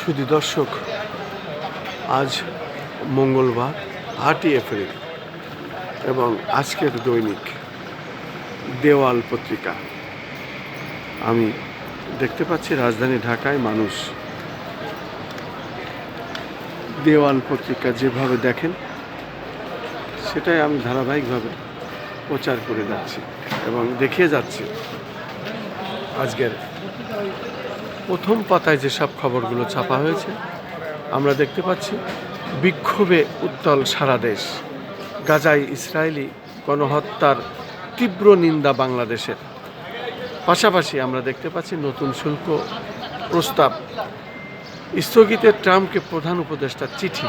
শুধু দর্শক, আজ মঙ্গলবার আটই এপ্রিল এবং আজকের দৈনিক দেওয়াল পত্রিকা। আমি দেখতে পাচ্ছি রাজধানী ঢাকায় মানুষ দেওয়াল পত্রিকা যেভাবে দেখেন, সেটাই আমি ধারাবাহিকভাবে প্রচার করে যাচ্ছি এবং দেখিয়ে যাচ্ছি আজকের প্রথম পাতায় যেসব খবরগুলো ছাপা হয়েছে, আমরা দেখতে পাচ্ছি বিক্ষোভে উত্তাল সারা দেশ। গাজায় ইসরায়েলি গণহত্যার তীব্র নিন্দা বাংলাদেশের। পাশাপাশি আমরা দেখতে পাচ্ছি নতুন শুল্ক প্রস্তাব। স্থগিতের ট্রাম্পকে প্রধান উপদেষ্টার চিঠি।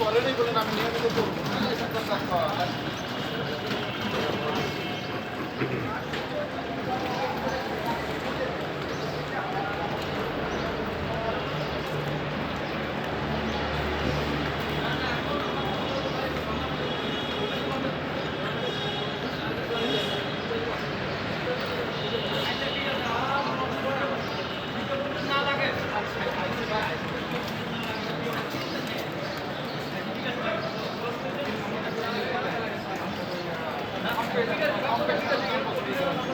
অলরেডি বলেন আমি নিয়মিত করব perdida de tempo.